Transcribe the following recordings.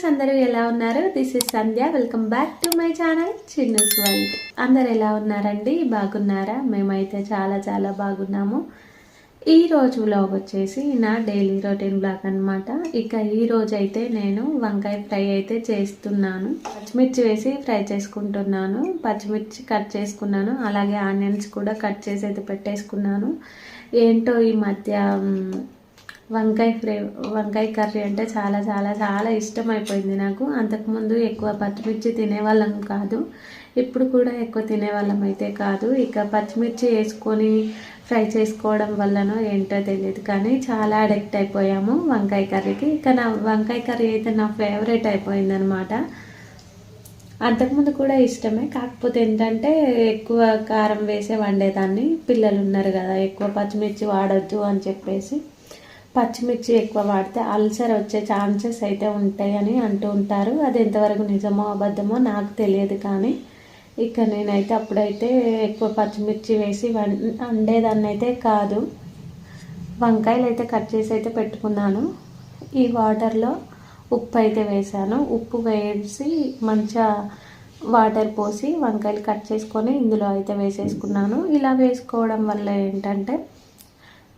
Friends అందరూ ఎలా ఉన్నారు? This is Sandhya welcome back to my channel Chinna's world అందరు ఎలా ఉన్నారండి? బాగున్నారా? మేమైతే చాలా చాలా బాగున్నాము. ఈ రోజు వ్లాగ్ వచ్చేసి నా డైలీ రొటీన్ బ్లాగ్ అనమాట ఇక ఈ రోజు అయితే నేను వంకాయ ఫ్రై అయితే చేస్తున్నాను. పచ్చిమిర్చి వేసి ఫ్రై చేసుకుంటున్నాను. పచ్చిమిర్చి కట్ చేసుకున్నాను. అలాగే ఆనియన్స్ కూడా కట్ చేసి అయితే పెట్టేసుకున్నాను. ఏంటో ఈ మధ్య వంకాయ ఫ్రై వంకాయ కర్రీ అంటే చాలా చాలా చాలా ఇష్టం అయిపోయింది నాకు అంతకుముందు ఎక్కువ పచ్చిమిర్చి తినేవాళ్ళం కాదు. ఇప్పుడు కూడా ఎక్కువ తినేవాళ్ళం అయితే కాదు. ఇక పచ్చిమిర్చి వేసుకొని ఫ్రై చేసుకోవడం వల్లనో ఏంటో తెలియదు కానీ చాలా అడిక్ట్ అయిపోయాము వంకాయ కర్రీకి. ఇక నా వంకాయ కర్రీ అయితే నా ఫేవరెట్ అయిపోయింది అనమాట అంతకుముందు కూడా ఇష్టమే. కాకపోతే ఏంటంటే ఎక్కువ కారం వేసే వండేదాన్ని. పిల్లలు ఉన్నారు కదా ఎక్కువ పచ్చిమిర్చి వాడొద్దు అని చెప్పేసి. పచ్చిమిర్చి ఎక్కువ వాడితే అల్సర్ వచ్చే ఛాన్సెస్ అయితే ఉంటాయని అంటూ ఉంటారు. అది ఎంతవరకు నిజమో అబద్ధమో నాకు తెలియదు కానీ ఇక నేనైతే అప్పుడైతే ఎక్కువ పచ్చిమిర్చి వేసి వండేదాన్ని అయితే కాదు. వంకాయలు అయితే కట్ చేసి అయితే పెట్టుకున్నాను. ఈ వాటర్లో ఉప్పు అయితే వేసాను. ఉప్పు వేసి మంచిగా వాటర్ పోసి వంకాయలు కట్ చేసుకొని ఇందులో అయితే వేసేసుకున్నాను. ఇలా వేసుకోవడం వల్ల ఏంటంటే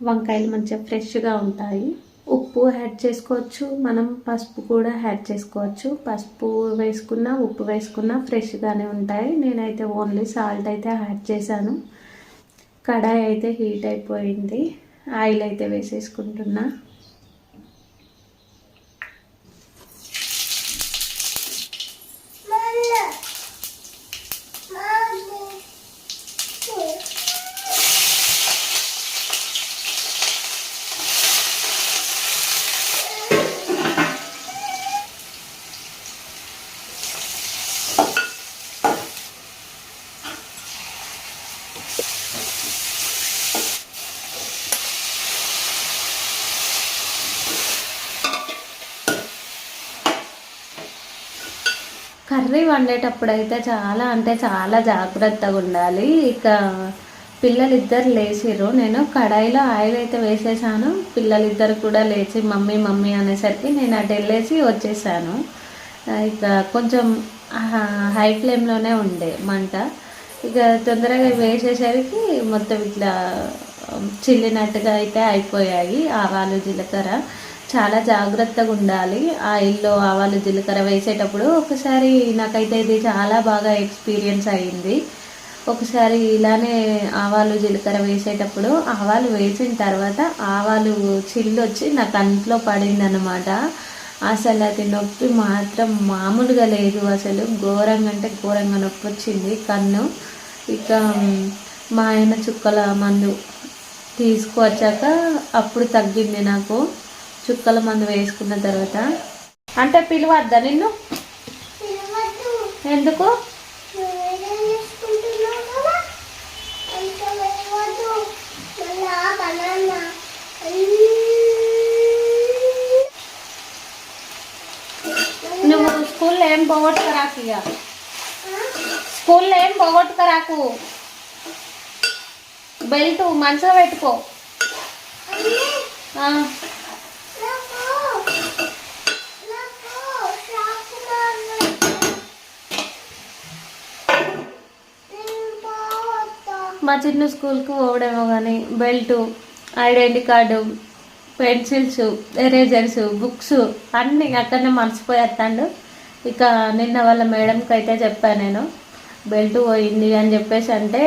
వంకాయలు మంచిగా ఫ్రెష్గా ఉంటాయి. ఉప్పు యాడ్ చేసుకోవచ్చు. మనం పసుపు కూడా యాడ్ చేసుకోవచ్చు. పసుపు వేసుకున్నా ఉప్పు వేసుకున్నా ఫ్రెష్గానే ఉంటాయి. నేనైతే ఓన్లీ సాల్ట్ అయితే యాడ్ చేశాను. కడాయి అయితే హీట్ అయిపోయింది. ఆయిల్ అయితే వేసేసుకుంటున్నా. కర్రీ వండేటప్పుడు అయితే చాలా అంటే చాలా జాగ్రత్తగా ఉండాలి. ఇక పిల్లలిద్దరు లేచిర్రు. నేను కడాయిలో ఆయిల్ అయితే వేసేసాను. పిల్లలిద్దరు కూడా లేచి మమ్మీ మమ్మీ అనేసరికి నేను అటు వెళ్ళేసి వచ్చేసాను. ఇక కొంచెం హై ఫ్లేమ్లోనే ఉండే మంట. ఇక తొందరగా వేసేసరికి మొత్తం ఇట్లా చిల్లినట్టుగా అయితే అయిపోయాయి. ఆవాలు జీలకర్ర. చాలా జాగ్రత్తగా ఉండాలి. ఆయిల్లో ఆవాలు జీలకర్ర వేసేటప్పుడు ఒకసారి నాకైతే ఇది చాలా బాగా ఎక్స్పీరియన్స్ అయ్యింది ఒకసారి ఇలానే ఆవాలు జీలకర్ర వేసేటప్పుడు ఆవాలు వేసిన తర్వాత ఆవాలు చిల్లొచ్చి నా కంట్లో పడింది అనమాట అసలు అది నొప్పి మాత్రం మామూలుగా లేదు అసలు. ఘోరంగా అంటే ఘోరంగా నొప్పి వచ్చింది కన్ను. ఇక మా ఆయన చుక్కల మందు తీసుకువచ్చాక అప్పుడు తగ్గింది నాకు. చుక్కల మందు వేసుకున్న తర్వాత. అంటే పిలవద్దా నిన్ను? ఎందుకు? నువ్వు స్కూల్లో ఏం పోగొట్టుకరాకు ఇక స్కూల్లో ఏం పోగొట్టుకరాకు? బెల్ట్ మంచిగా పెట్టుకో. మా చిన్న స్కూల్కి పోవడేమో కానీ belt identity card pencils erasers books అన్నీ అక్కడనే మర్చిపోయేస్తాడు ఇక నిన్న వాళ్ళ మేడంకి అయితే చెప్పాను నేను బెల్ట్ పోయింది అని చెప్పేసి అంటే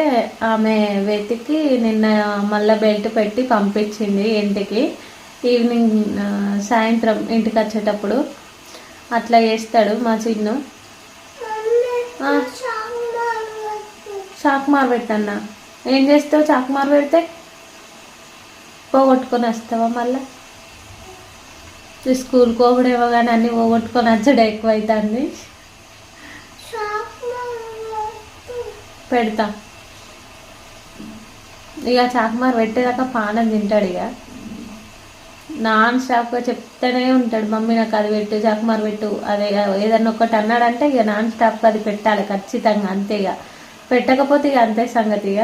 ఆమె వెతికి నిన్న మళ్ళీ బెల్ట్ పెట్టి పంపించింది ఇంటికి. ఈవినింగ్ సాయంత్రం ఇంటికి వచ్చేటప్పుడు అట్లా చేస్తాడు మా చిన్ను షాక్ చాక్ మార్ పెట్టన్నా. ఏం చేస్తావు? చాకుమారు పెడితే పోగొట్టుకొని వస్తావా మళ్ళా? స్కూల్ స్కూల్కి పోకడేమో కానీ అన్నీ పోగొట్టుకొని వచ్చడే ఎక్కువ అవుతుంది పెడతా. ఇక చాకుమారు పెట్టేదాకా పానం తింటాడు ఇక. నాన్ స్టాప్గా చెప్తూనే ఉంటాడు మమ్మీ నాకు అది పెట్టు చాకుమారు పెట్టు. అదే ఏదన్నా ఒకటి అన్నాడంటే ఇక నాన్ స్టాప్గా అది పెట్టాలి ఖచ్చితంగా అంతే ఇక. పెట్టకపోతే ఇక అంతే సంగతి ఇక.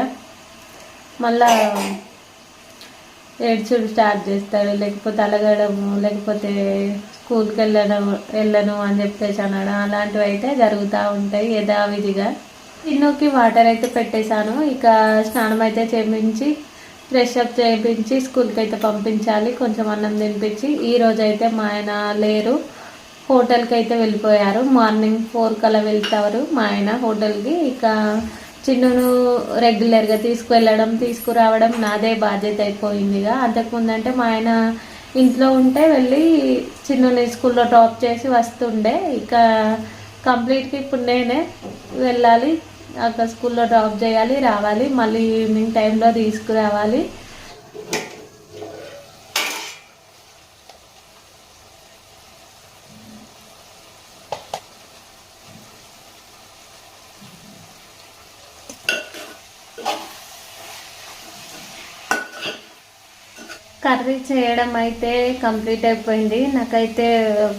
మళ్ళా ఏడ్చుడు స్టార్ట్ చేస్తాడు. లేకపోతే అలగడము లేకపోతే స్కూల్కి వెళ్ళడం వెళ్ళను అని చెప్పేసి అనడం అలాంటివి అయితే జరుగుతూ ఉంటాయి యథావిధిగా. చిన్నుకి వాటర్ అయితే పెట్టేశాను. ఇక స్నానం అయితే చేయించి ఫ్రెష్ అప్ చేయించి స్కూల్కి అయితే పంపించాలి. కొంచెం అన్నం తినిపించి. ఈ అయితే మా ఆయన లేరు. హోటల్కి అయితే వెళ్ళిపోయారు. మార్నింగ్ ఫోర్ కల్లా వెళ్తారు మా ఆయన హోటల్కి. ఇక చిన్నును రెగ్యులర్గా తీసుకువెళ్ళడం తీసుకురావడం నాదే బాధ్యత అయిపోయిందిగా. అంతకుముందంటే మా ఆయన ఇంట్లో ఉంటే వెళ్ళి చిన్నుని స్కూల్లో డ్రాప్ చేసి వస్తుండే. ఇక కంప్లీట్గా ఇప్పుడు నేనే వెళ్ళాలి అక్కడ స్కూల్లో డ్రాప్ చేయాలి రావాలి. మళ్ళీ ఈవినింగ్ టైంలో తీసుకురావాలి. కర్రీ చేయడం అయితే కంప్లీట్ అయిపోయింది. నాకైతే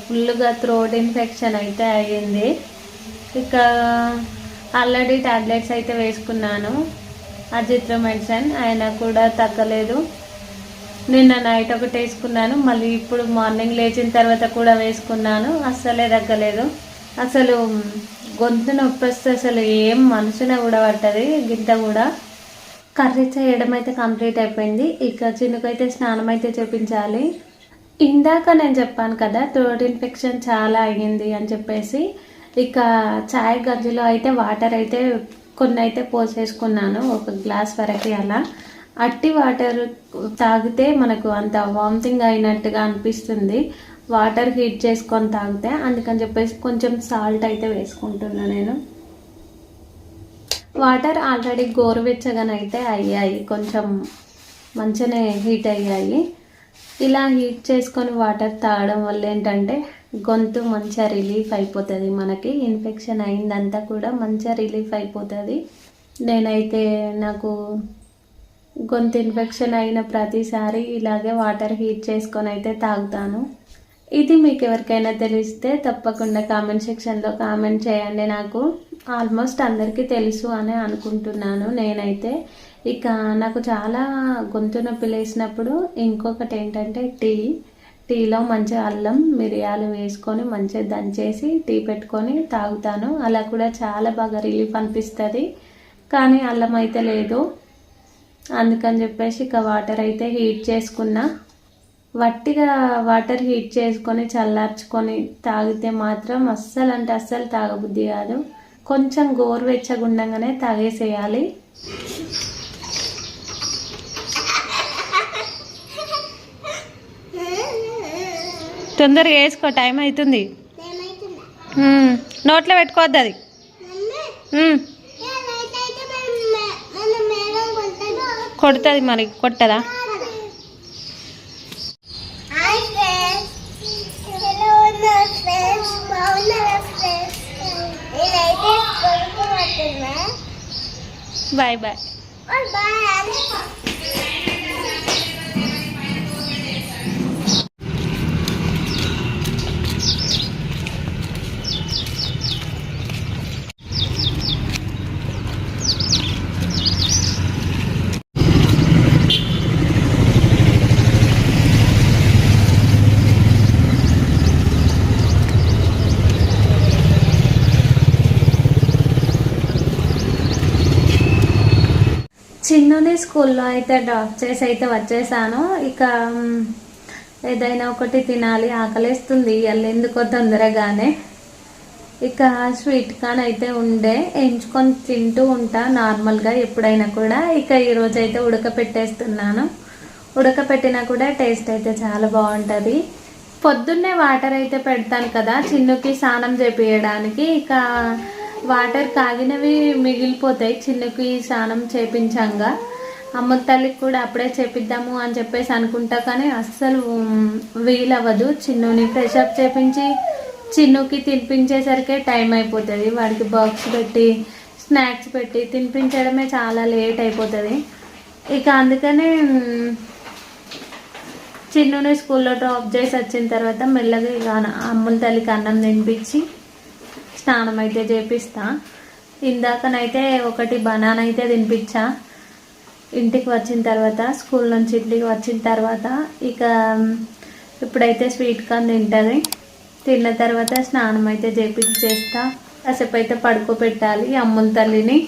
ఫుల్గా థ్రోట్ ఇన్ఫెక్షన్ అయితే అయ్యింది. ఇక ఆల్రెడీ టాబ్లెట్స్ అయితే వేసుకున్నాను. అజిత్ర మెడిసిన్ ఆయన కూడా తగ్గలేదు. నిన్న నైట్ ఒకటి వేసుకున్నాను. మళ్ళీ ఇప్పుడు మార్నింగ్ లేచిన తర్వాత కూడా వేసుకున్నాను. అస్సలే తగ్గలేదు. అసలు గొంతు నొప్పి వస్తే అసలు ఏం మనసున కూడా పట్టదు గింత కూడా కర్రీ చేయడం అయితే కంప్లీట్ అయిపోయింది. ఇక చిన్నకైతే స్నానం అయితే చేపించాలి. ఇందాక నేను చెప్పాను కదా థ్రోట్ ఇన్ఫెక్షన్ చాలా అయ్యింది అని చెప్పేసి ఇక చాయ్ గంజిలో అయితే వాటర్ అయితే కొన్ని అయితే పోసేసుకున్నాను ఒక గ్లాస్ వరకు అలా. అట్టి వాటర్ తాగితే మనకు అంత వామిటింగ్ అయినట్టుగా అనిపిస్తుంది. వాటర్ హీట్ చేసుకొని తాగితే అందుకని చెప్పేసి కొంచెం సాల్ట్ అయితే వేసుకుంటున్నాను నేను. వాటర్ ఆల్రెడీ గోరువెచ్చగానైతే అయ్యాయి. కొంచెం మంచిగానే హీట్ అయ్యాయి. ఇలా హీట్ చేసుకొని వాటర్ తాగడం వల్ల ఏంటంటే గొంతు మంచిగా రిలీఫ్ అయిపోతుంది మనకి. ఇన్ఫెక్షన్ అయిందంతా కూడా మంచిగా రిలీఫ్ అయిపోతుంది. నేనైతే నాకు గొంతు ఇన్ఫెక్షన్ అయిన ప్రతిసారి ఇలాగే వాటర్ హీట్ చేసుకొని అయితే తాగుతాను. ఇది మీకు ఎవరికైనా తెలిస్తే తప్పకుండా కామెంట్ సెక్షన్లో కామెంట్ చేయండి నాకు. ఆల్మోస్ట్ అందరికీ తెలుసు అని అనుకుంటున్నాను నేనైతే. ఇక నాకు చాలా గొంతు నొప్పి లేసినప్పుడు ఇంకొకటి ఏంటంటే టీ. టీలో మంచిగా అల్లం మిరియాలు వేసుకొని మంచిగా దంచేసి టీ పెట్టుకొని తాగుతాను. అలా కూడా చాలా బాగా రిలీఫ్ అనిపిస్తుంది. కానీ అల్లం అయితే లేదు. అందుకని చెప్పేసి ఇక వాటర్ అయితే హీట్ చేసుకున్నా. వట్టిగా వాటర్ హీట్ చేసుకొని చల్లార్చుకొని తాగితే మాత్రం అస్సలు అంటే అస్సలు తాగబుద్ధి కాదు. కొంచెం గోరువెచ్చగుండగానే తాగేసేయాలి. తొందరగా వేసుకో టైం అవుతుంది. నోట్లో పెట్టుకోవద్దు అది. కొడుతుంది మరి కొట్టదా? Bye bye. చిన్నుని స్కూల్లో అయితే డ్రాప్ చేసి అయితే వచ్చేసాను. ఇక ఏదైనా ఒకటి తినాలి ఆకలేస్తుంది ఇవాళ ఎందుకో తొందరగానే. ఇక స్వీట్ కాన్ అయితే ఉండే ఎంచుకొని తింటూ ఉంటా నార్మల్గా ఎప్పుడైనా కూడా. ఇక ఈరోజు అయితే ఉడకపెట్టేస్తున్నాను. ఉడకపెట్టినా కూడా టేస్ట్ అయితే చాలా బాగుంటుంది. పొద్దున్నే వాటర్ అయితే పెడతాను కదా చిన్నుకి స్నానం చేపించడానికి ఇక వాటర్ కాగినవి మిగిలిపోతాయి. చిన్నకి స్నానం చేపించంగా. అమ్మ తల్లికి కూడా అప్పుడే చేపిద్దాము అని చెప్పేసి అనుకుంటా కానీ అస్సలు వీలవ్వదు. చిన్నుని ఫ్రెష్ అప్ చేపించి చిన్నుకి తినిపించేసరికే టైం అయిపోతుంది. వాడికి బాక్స్ పెట్టి స్నాక్స్ పెట్టి తినిపించడమే చాలా లేట్ అయిపోతుంది. ఇక అందుకనే చిన్నుని స్కూల్లో డ్రాప్ చేసి వచ్చిన తర్వాత మెల్లగా ఇక అన్న- అమ్ముల తల్లికి అన్నం తినిపించి స్నానం అయితే చేపిస్తా. ఇందాకనైతే ఒకటి బనానా అయితే తినిపించా. ఇంటికి వచ్చిన తర్వాత స్కూల్ నుంచి ఇంటికి వచ్చిన తర్వాత ఇక ఇప్పుడైతే స్వీట్ కార్న్ తింటుంది. తిన్న తర్వాత స్నానం అయితే చేపించేస్తా కాసేపు అయితే పడుకోబెట్టాలి అమ్ముల తల్లిని.